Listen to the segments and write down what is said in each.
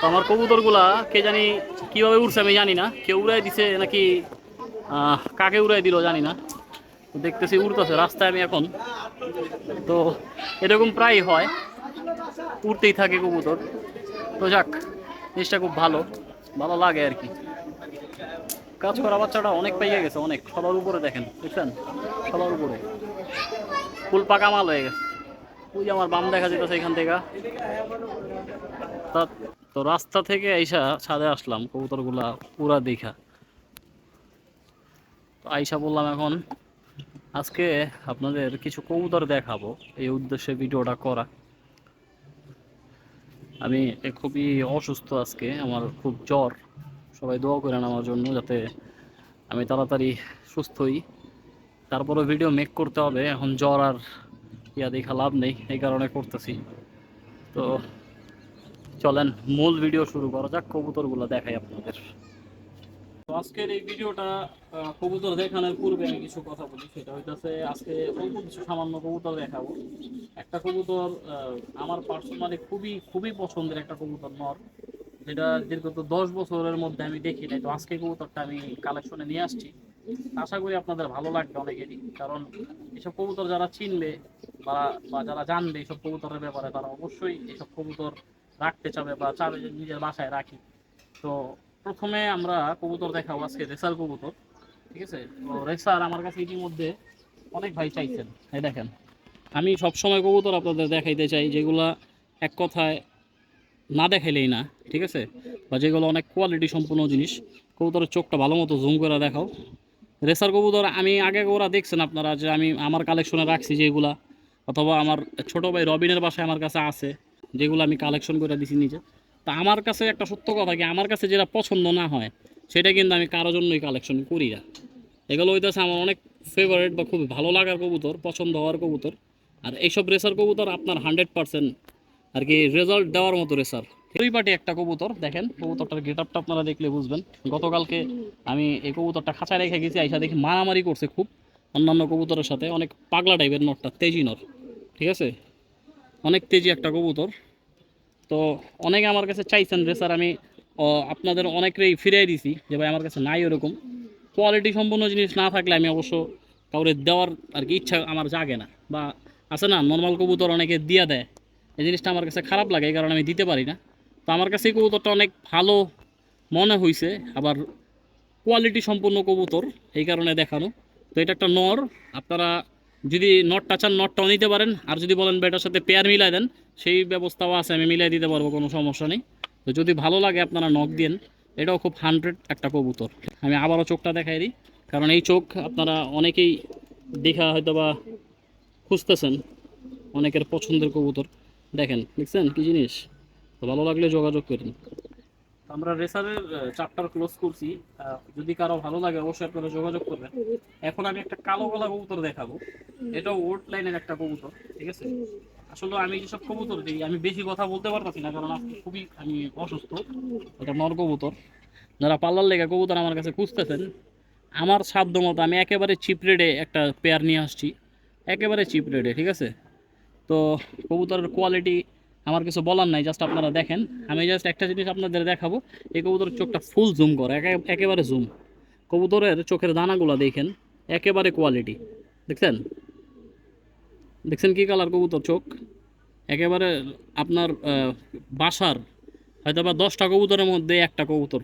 তো আমার কবুতরগুলা কে জানি কীভাবে উড়ছে আমি জানি না। কেউ উড়াই দিছে নাকি কাকে উড়াই দিল জানি না। দেখতেছি উড়তেছে, রাস্তায় আমি এখন। তো এরকম প্রায় হয়, উড়তেই থাকে কবুতর। তো যাক, জিনিসটা খুব ভালো ভালো লাগে আর কি। কাজ করা বাচ্চাটা অনেক পাইয়ে গেছে, অনেক। সবার উপরে দেখেন, বুঝছেন? সবার উপরে। ফুল পাকা মাল হয়ে গেছে। ওই আমার বাম দেখা যেতেছে এখান থেকে। তা রাস্তা থেকে আইসা ছাদে আসলাম, কবুতরগুলা পুরা দেখা। তো আইসা বললাম, এখন আজকে আপনাদের কিছু কবুতর দেখাবো, এই উদ্দেশ্যে ভিডিওটা করা। আমি খুবই অসুস্থ আজকে, আমার খুব জ্বর। সবাই দোয়া করেন আমার জন্য যাতে আমি তাড়াতাড়ি সুস্থ হই। তারপরে ভিডিও মেক করতে হবে, এখন জ্বর আর ইয়া দেখা লাভ নেই, এই কারণে করতেছি। তো চলেন, মূল ভিডিও শুরু করা যাক, কবুতরগুলো দেখাই আপনাদের। আজকের এই ভিডিওটা কবুতর দেখানোর পূর্বে আমি কিছু কথা বলি। সেটা হইতাছে, আজকে অল্প কিছু সামান্য কবুতর দেখাবো। একটা কবুতর আমার পার্সোনালি খুবই খুবই পছন্দের একটা কবুতর নর, যেটা দীর্ঘত দশ বছরের মধ্যে আমি দেখি নাই। তো আজকে কবুতরটা আমি কালেকশনে নিয়ে আসছি। আশা করি আপনাদের ভালো লাগবে অনেকেরই, কারণ এসব কবুতর যারা চিনবে বা বা যারা জানবে এইসব কবুতরের ব্যাপারে, তারা অবশ্যই এইসব কবুতর রাখতে চাবে বা চাবে যে নিজের বাসায় রাখি। তো প্রথমে আমরা কবুতর দেখাবো আজকে রেসার কবুতর, ঠিক আছে? তো রেসার আমার কাছে ইতিমধ্যে অনেক ভাই চাইছেন। এই দেখেন, আমি সবসময় কবুতর আপনাদের দেখাইতে চাই, যেগুলা এক কথায় না দেখাইলেই না, ঠিক আছে? বা যেগুলো অনেক কোয়ালিটি সম্পূর্ণ জিনিস। কবুতরের চোখটা ভালো মতো জুম করে দেখাও। রেসার কবুতর, আমি আগে ওরা দেখছেন আপনারা যে আমি আমার কালেকশনে রাখছি যেগুলা, অথবা আমার ছোট ভাই রবিনের বাসায় আমার কাছে আছে। যেগুলো আমি কালেকশন করে দিছি নিজে। তা আমার কাছে একটা সত্য কথা কি, আমার কাছে যেটা পছন্দ না হয়, সেটা কিন্তু আমি কারোর জন্যই কালেকশন করি না। এগুলো হইতেছে আমার অনেক ফেভারিট বা খুব ভালো লাগার কবুতর, পছন্দ হওয়ার কবুতর। আর এইসব রেসার কবুতর আপনার হান্ড্রেড পার্সেন্ট আর কি রেজাল্ট দেওয়ার মতো রেসার দুই পাটি একটা কবুতর, দেখেন কবুতরটার গেট আপটা আপনারা দেখলে বুঝবেন। গতকালকে আমি এই কবুতরটা খাঁচায় রেখে গেছি, আইসা দেখি মারামারি করছে খুব। অন্যান্য কবুতরের সাথে অনেক পাগলা টাইপের নটটা, তেজি নর ঠিক আছে? অনেক তেজি একটা কবুতর। তো অনেকে আমার কাছে চাইছেন যে, স্যার, আমি আপনাদের অনেকেই ফিরিয়ে দিছি যে, ভাই, আমার কাছে নাই ওরকম। কোয়ালিটি সম্পন্ন জিনিস না থাকলে আমি অবশ্য কাউরে দেওয়ার আর কি ইচ্ছা আমার জাগে না। বা আছে না নর্মাল কবুতর অনেকে দিয়ে দেয়। এই জিনিসটা আমার কাছে খারাপ লাগে, এই কারণে আমি দিতে পারি না। তো আমার কাছে এই কবুতরটা অনেক ভালো মনে হয়েছে আবার কোয়ালিটি সম্পূর্ণ কবুতর, এই কারণে দেখানো। তো এটা একটা নর, আপনারা যদি নটটা চান নটটাও নিতে পারেন, আর যদি বলেন বেটার সাথে পেয়ার মিলাই দেন, সেই ব্যবস্থাও আছে, আমি মিলাই দিতে পারব, কোনো সমস্যা নেই। তো যদি ভালো লাগে আপনারা নখ দিন এটাও খুব হান্ড্রেড একটা কবুতর। আমি আবারও চোখটা দেখাই দিই, কারণ এই চোখ আপনারা অনেকেই দেখা হয়তো বা খুঁজতেছেন, অনেকের পছন্দের কবুতর। দেখেন, দেখছেন কি জিনিস? তো ভালো লাগলে যোগাযোগ করেন। আমরা রেসারের চ্যাপ্টার ক্লোজ করছি। যদি কারও ভালো লাগে, অবশ্যই আপনারা যোগাযোগ করবেন। এখন আমি একটা কালো গলা কবুতর দেখাবো। এটাও ওল্ড লাইনের একটা কবুতর, ঠিক আছে? আসলে আমি যেসব কবুতর দিই, আমি বেশি কথা বলতে পারতাছি না, কারণ খুবই আমি অসুস্থ। এটা নর কবুতর। যারা পাল্লার লেগে কবুতর আমার কাছে খুঁজতেছেন, আমার সাধ্য মতো আমি একেবারে চিপ রেডে একটা পেয়ার নিয়ে আসছি। একেবারে চিপ রেডে ঠিক আছে? তো কবুতরের কোয়ালিটি আমার কিছু বলার নাই জাস্ট আপনারা দেখেন। আমি জাস্ট একটা জিনিস আপনাদের দেখাবো, এই কবুতরের চোখটা ফুল জুম করে, একে- একেবারে জুম কবুতরের চোখের দানাগুলো দেখেন, একেবারে কোয়ালিটি দেখছেন? দেখছেন কি কালার কবুতর চোখ? একেবারে আপনার বাসার হয়তো বা দশটা কবুতরের মধ্যে একটা কবুতর।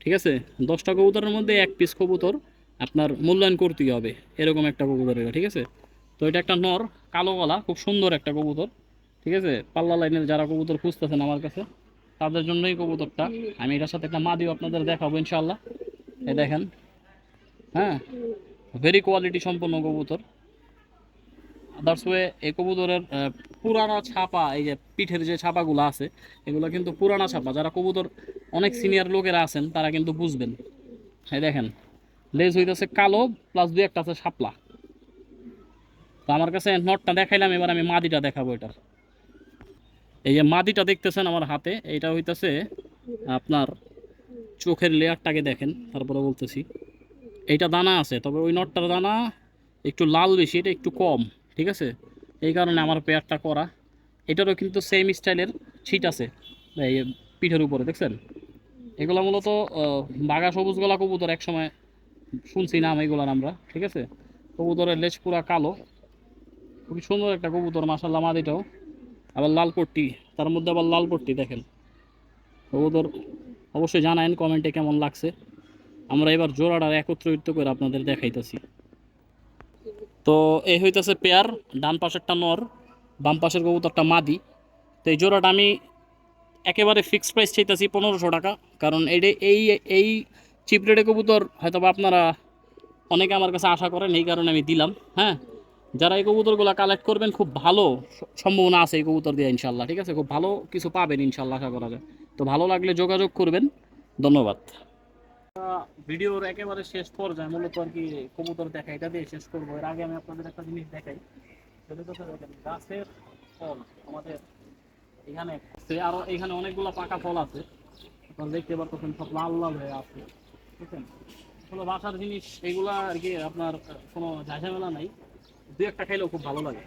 ঠিক আছে? দশটা কবুতরের মধ্যে এক পিস কবুতর আপনার মূল্যায়ন করতেই হবে, এরকম একটা কবুতর ঠিক আছে? তো এটা একটা নর, কালো গলা, খুব সুন্দর একটা কবুতর। ঠিক আছে? পাল্লা লাইনের যারা কবুতর খুঁজতেছেন আমার কাছে, তাদের জন্যই কবুতরটা। আমি এটার সাথে একটা মাদিও আপনাদের দেখাবো ইনশাল্লাহ এই দেখেন। হ্যাঁ? ভেরি কোয়ালিটি সম্পন্ন কবুতর। আদার্স ওয়ে এই কবুতরের পুরানা ছাপা, এই যে পিঠের যে ছাপাগুলো আছে, এগুলো কিন্তু পুরানা ছাপা। যারা কবুতর অনেক সিনিয়র লোকেরা আছেন, তারা কিন্তু বুঝবেন। এই দেখেন। লেজ হইতেছে কালো প্লাস দুই একটা আছে শাপলা। তো আমার কাছে নটটা দেখাইলাম, এবার আমি মাদিটা দেখাবো এটার। এই যে মাদিটা দেখতেছেন আমার হাতে, এইটা হইতেছে আপনার চোখের লেয়ারটাকে দেখেন, তারপরে বলতেছি। এইটা দানা আছে, তবে ওই নটটার দানা একটু লাল বেশি, এটা একটু কম, ঠিক আছে? এই কারণে আমার পেয়ারটা করা। এটারও কিন্তু সেম স্টাইলের ছিট আছে, এই পিঠের উপরে, দেখছেন? এগুলো মূলত বাঘা সবুজ গলা কবুতর এক সময় শুনছি নাম এগুলার আমরা, ঠিক আছে? কবুতরের লেজ পুরা কালো। খুবই সুন্দর একটা কবুতর মাসাল্লাহ মাদিটাও। আবার লাল পট্টি, তার মধ্যে আবার লাল পট্টি দেখেন। কবুতর অবশ্যই জানায়েন কমেন্টে কেমন লাগছে। আমরা এবার জোড়াটা একত্রিত করে আপনাদের দেখাইতেছি। তো এই হইতেছে পেয়ার, ডান পাশেরটা নর, বাম পাশের কবুতরটা মাদি। তো এই জোড়াটা আমি একেবারে ফিক্সড প্রাইস চাইতেছি পনেরোশো টাকা, কারণ এইটা এই এই চিপ কবুতর হয়তো আপনারা অনেকে আমার কাছে আশা করেন, এই কারণে আমি দিলাম হ্যাঁ? যারা এই কবুতরগুলো কালেক্ট করবেন খুব ভালো স- সম্ভাবনা আছে এই কবুতর দিয়ে ইনশাল্লাহ ঠিক আছে? খুব ভালো কিছু পাবেন ইনশাল্লাহ আশা করা যায়। তো ভালো লাগলে যোগাযোগ করবেন। ধন্যবাদ। ভিডিওর একেবারে শেষ পর্যায়ে মূলত আর কি কবুতর দেখা এটা দিয়ে শেষ করব। এর আগে আমি আপনাদের একটা জিনিস দেখাই। গাছের ফল আমাদের এখানে আছে, আরও এখানে অনেকগুলো পাকা ফল আছে। আপনারা দেখতে পারতেছেন সব লাল লাল হয়ে আছে বুঝছেন কোনো বাসার জিনিস এগুলা আর কি আপনার কোনো ঝাঁঝামেলা নাই। দু একটা খাইলেও খুব ভালো লাগে।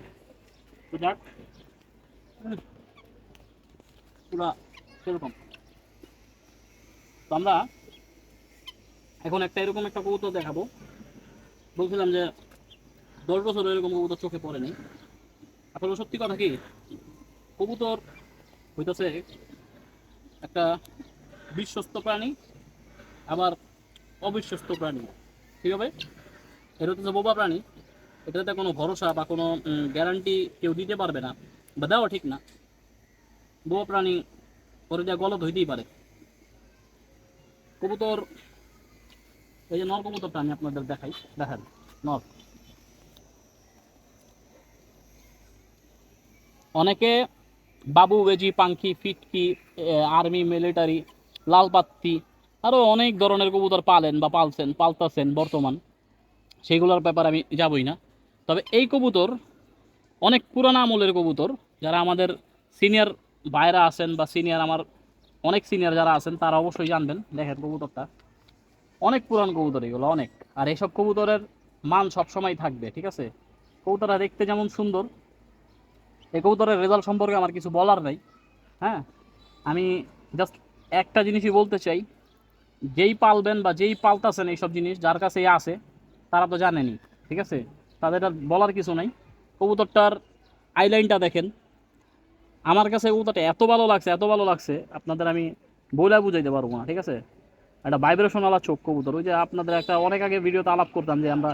তো পুরা সেরকম। তো আমরা এখন একটা এরকম একটা কবুতর দেখাবো। বলছিলাম যে দশ বছর এরকম কবুতর চোখে পড়েনি আসলে সত্যি কথা কি, কবুতর হইতেছে একটা বিশ্বস্ত প্রাণী, আবার অবিশ্বস্ত প্রাণী। ঠিক হবে এটা হচ্ছে বোবা প্রাণী। এটাতে কোনো ভরসা বা কোনো গ্যারান্টি কেউ দিতে পারবে না বা দেওয়া ঠিক না। বোবা প্রাণী পরে যা গলত হইতেই পারে। কবুতর, এই যে নর কবুতরটা আমি আপনাদের দেখাই, দেখেন, নর। অনেকে বাবু বেজি পাঙ্কি ফিটকি আর্মি, মিলিটারি, লাল পাত্তি আরও অনেক ধরনের কবুতর পালেন বা পালছেন, পালতাছেন বর্তমান। সেইগুলোর ব্যাপারে আমি যাবই না। তবে এই কবুতর অনেক পুরানা আমলের কবুতর। যারা আমাদের সিনিয়র ভাইরা আছেন বা সিনিয়র আমার অনেক সিনিয়র যারা আছেন, তারা অবশ্যই জানবেন দেখেন কবুতরটা। অনেক পুরান কবুতর এগুলো, অনেক। আর এইসব কবুতরের মান সবসময় থাকবে, ঠিক আছে? কবুতরটা দেখতে যেমন সুন্দর। এই কবুতরের রেজাল্ট সম্পর্কে আমার কিছু বলার নাই হ্যাঁ? আমি জাস্ট একটা জিনিসই বলতে চাই, যেই পালবেন বা যেই পালতাছেন এইসব জিনিস, যার কাছে আছে, তারা তো জানেনি, ঠিক আছে? তাদের আর বলার কিছু নাই। কবুতরটার আইলাইনটা দেখেন। আমার কাছে কবুতরটা এত ভালো লাগছে, এত ভালো লাগছে, আপনাদের আমি বলে বুঝাইতে পারব না, ঠিক আছে? একটা ভাইব্রেশন আলা চোখ কবুতর। ওই যে আপনাদের একটা অনেক আগে ভিডিওতে আলাপ করতাম যে আমরা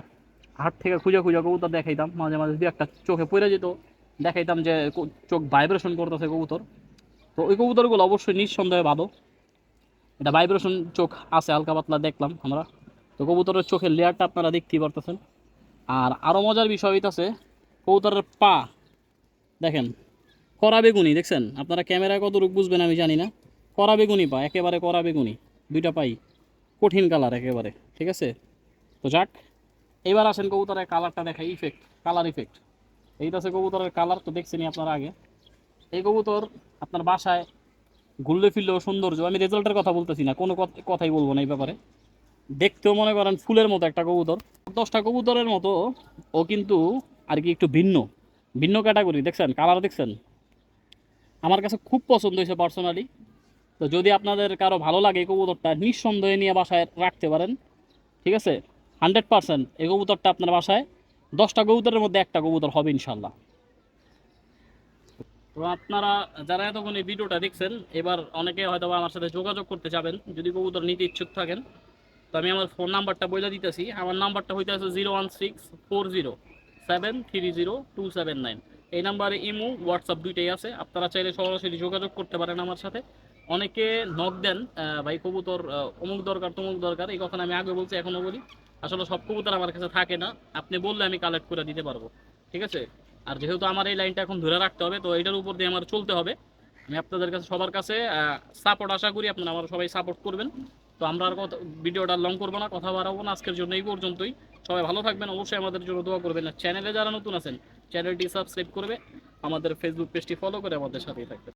হাট থেকে খুঁজে খুঁজে কবুতর দেখাইতাম, মাঝে মাঝে দু একটা চোখে পড়ে যেত, দেখাইতাম যে চোখ ভাইব্রেশন করতেছে কবুতর। তো ওই কবুতরগুলো অবশ্যই নিঃসন্দেহে ভালো। এটা ভাইব্রেশন চোখ আছে, হালকা পাতলা দেখলাম আমরা। তো কবুতরের চোখের লেয়ারটা আপনারা দেখতেই পারতেছেন। আর আরও মজার বিষয় হইতাছে, কবুতরের পা। দেখেন, কড়া বেগুনি, দেখছেন? আপনারা ক্যামেরায় কত রূপ বুঝবেন আমি জানি না। কড়া বেগুনি পা, একেবারে কড়া বেগুনি, দুইটা পাই। কঠিন কালার একেবারে, ঠিক আছে? তো যাক, এবার আসেন কবুতরের কালারটা দেখাই ইফেক্ট কালার ইফেক্ট এইটা আছে কবুতরের কালার তো দেখছেনই আপনারা আগে। এই কবুতর আপনার বাসায় ঘুরলে ফিরলেও সৌন্দর্য, আমি রেজাল্টের কথা বলতেছি না, কোনো কথ- কথাই বলব না এই ব্যাপারে। দেখতেও মনে করেন ফুলের মতো একটা কবুতর। দশটা কবুতরের মতো, ও কিন্তু আর কি একটু ভিন্ন ভিন্ন ক্যাটাগরি দেখছেন? কালার দেখছেন? আমার কাছে খুব পছন্দ হয়েছে পার্সোনালি তো যদি আপনাদের কারও ভালো লাগে এই কবুতরটা, নিঃসন্দেহে নিয়ে বাসায় রাখতে পারেন। ঠিক আছে? হান্ড্রেড পার্সেন্ট এই কবুতরটা আপনার বাসায়। দশটা কবুতরের মধ্যে একটা কবুতর হবে ইনশাল্লাহ তো আপনারা যারা এতক্ষণ এই ভিডিওটা দেখছেন, এবার অনেকে হয়তো আমার সাথে যোগাযোগ করতে যাবেন। যদি কবুতর নিতে ইচ্ছুক থাকেন তো আমি আমার ফোন নাম্বারটা বলে দিতেছি। আমার নাম্বারটা হইতে আছে zero one six four zero seven three zero two seven nine এই নাম্বারে ইমো হোয়াটসঅ্যাপ দুইটাই আছে। আপনারা চাইলে সরাসরি যোগাযোগ করতে পারেন আমার সাথে। অনেকে নক দেন ভাই, কবুতর অমুক দরকার, তমুক দরকার। এই কথা আমি আগে বলছি এখনও বলি। আসলে সব কবুতর আমার কাছে থাকে না। আপনি বললে আমি কালেক্ট করে দিতে পারব। ঠিক আছে? আর যেহেতু আমার এই লাইনটা এখন ধরে রাখতে হবে, তো এটার উপর দিয়ে আমার চলতে হবে। আমি আপনাদের কাছে, সবার কাছে সাপোর্ট আশা করি আপনারা আমার সবাই সাপোর্ট করবেন। তো আমরা আর কথা ভিডিওটা লং করব না, কথা বাড়াবো না আজকের জন্য এই পর্যন্তই। সবাই ভালো থাকবেন, অবশ্যই আমাদের জন্য দোয়া করবেন। চ্যানেলে যারা নতুন আছেন চ্যানেলটি সাবস্ক্রাইব করবে, আমাদের ফেসবুক পেজটি ফলো করে আমাদের সাথেই থাকবে